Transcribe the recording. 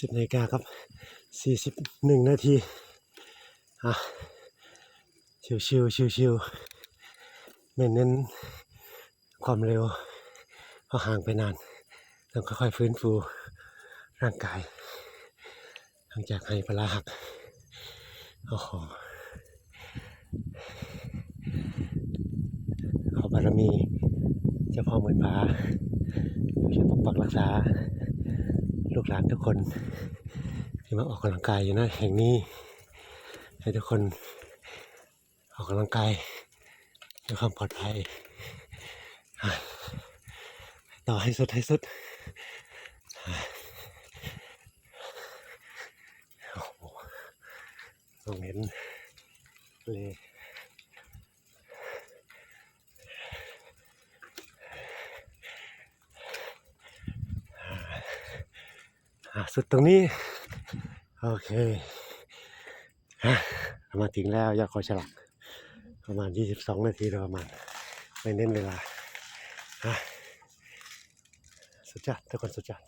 สิบนาฬิกาครับสี่สิบหนึ่งนาทีอะชิวชิวชิวชิวๆไม่เน้นความเร็วเพราะห่างไปนานต้องค่อยๆฟื้นฟูร่างกาย หลังจากให้ปลาร้าหักโอ้โหขอบารมีเจ้าพ่อเหมือนผาช่วยปกปักรักษา กหลานทุกคนที่มาออกกำลังกายอยู่นะแห่งนี้ ให้ทุกคนออกกำลังกายด้วยความปลอดภัยต่อให้สุดให้สุดโอ้โหต้องเห็นเลย สุดตรงนี้ โอเคมาถึงแล้วยอดเขาฉลัก ประมาณ 22 นาทีโดยประมาณ ไม่เน้นเวลาฮะสุดยอดทุกคนสุดยอด